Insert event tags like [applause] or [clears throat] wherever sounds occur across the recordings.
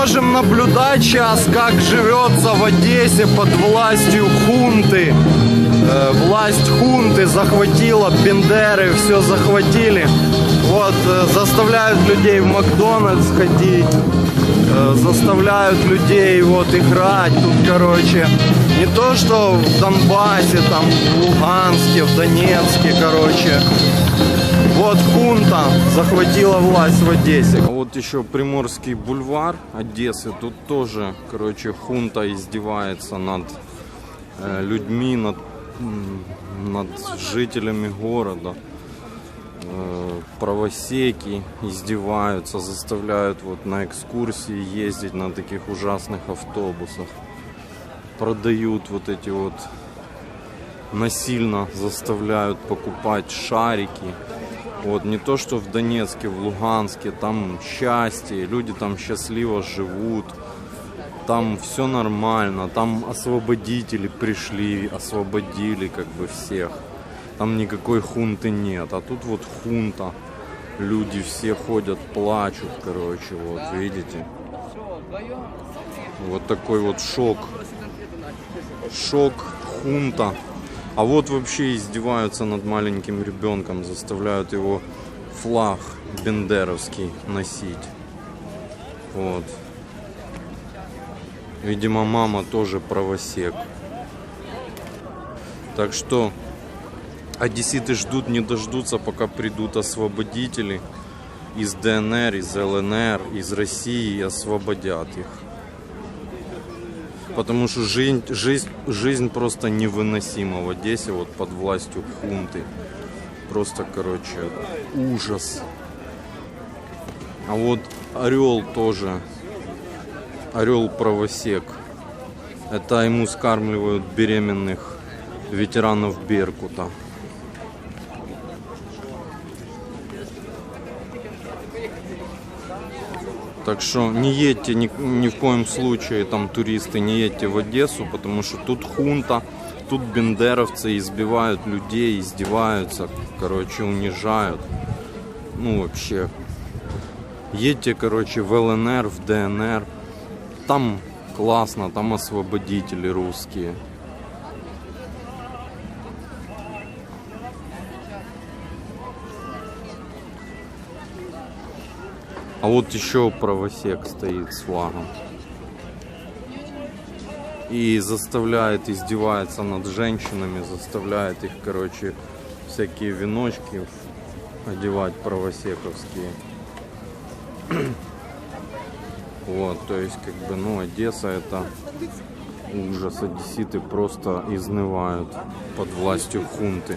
можем наблюдать сейчас, как живется в Одессе под властью хунты. Э, власть хунты захватила Бендеры, все захватили. Вот, э, заставляют людей в Макдональдс ходить, э, заставляют людей вот играть тут, короче. Не то, что в Донбассе, там, в Луганске, в Донецке, короче. Вот хунта захватила власть в Одессе. А вот еще Приморский бульвар Одессы. Тут тоже, короче, хунта издевается над э, людьми, над, над жителями города. Э, правосеки издеваются, заставляют вот на экскурсии ездить на таких ужасных автобусах. Продают вот эти вот насильно заставляют покупать шарики. Вот, не то, что в Донецке, в Луганске, там счастье, люди там счастливо живут, там все нормально, там освободители пришли, освободили как бы всех. Там никакой хунты нет, а тут вот хунта. Люди все ходят, плачут, короче, вот, видите? Вот такой вот шок. Шок, хунта. А вот вообще издеваются над маленьким ребенком, заставляют его флаг бендеровский носить. Вот. Видимо, мама тоже правосек. Так что одесситы ждут, не дождутся, пока придут освободители из ДНР, из ЛНР, из России и освободят их. Потому что жизнь, жизнь, жизнь просто невыносима в Одессе вот под властью хунты. Просто, короче, ужас. А вот Орел тоже. Орел правосек. Это ему скармливают беременных ветеранов Беркута. Так что не едьте ни, ни в коем случае, там туристы, не едьте в Одессу, потому что тут хунта, тут бендеровцы избивают людей, издеваются, короче, унижают. Ну, вообще. Едьте, короче, в ЛНР, в ДНР. Там классно, там освободители русские. А вот еще правосек стоит с флагом. И заставляет, издевается над женщинами, заставляет их, короче, всякие веночки одевать правосековские. [clears throat] Вот, то есть, как бы, ну, Одесса это ужас. Одесситы просто изнывают под властью хунты.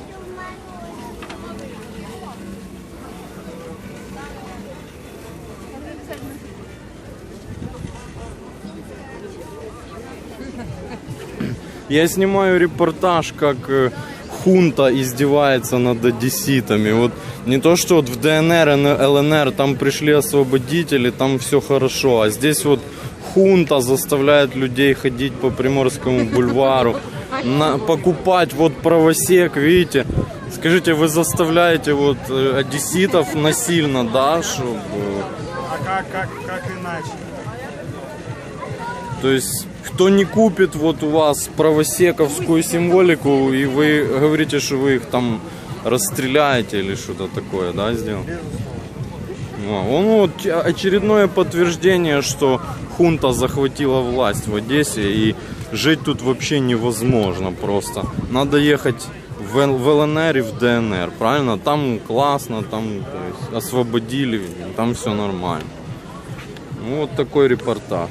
[laughs] Я снимаю репортаж, как э, хунта издевается над одесситами. Вот не то, что вот в ДНР и ЛНР там пришли освободители, там все хорошо, а здесь вот хунта заставляет людей ходить по Приморскому бульвару, на, покупать вот правосек, видите. Скажите, вы заставляете вот э, одесситов насильно, да, чтобы... Как, как, как иначе? То есть, кто не купит вот у вас правосековскую символику, и вы говорите, что вы их там расстреляете или что-то такое, да, сделал? Он вот очередное подтверждение, что хунта захватила власть в Одессе и жить тут вообще невозможно просто. Надо ехать в, в ЛНР и в ДНР, правильно? Там классно, там есть, освободили, там все нормально. Ну, вот такой репортаж.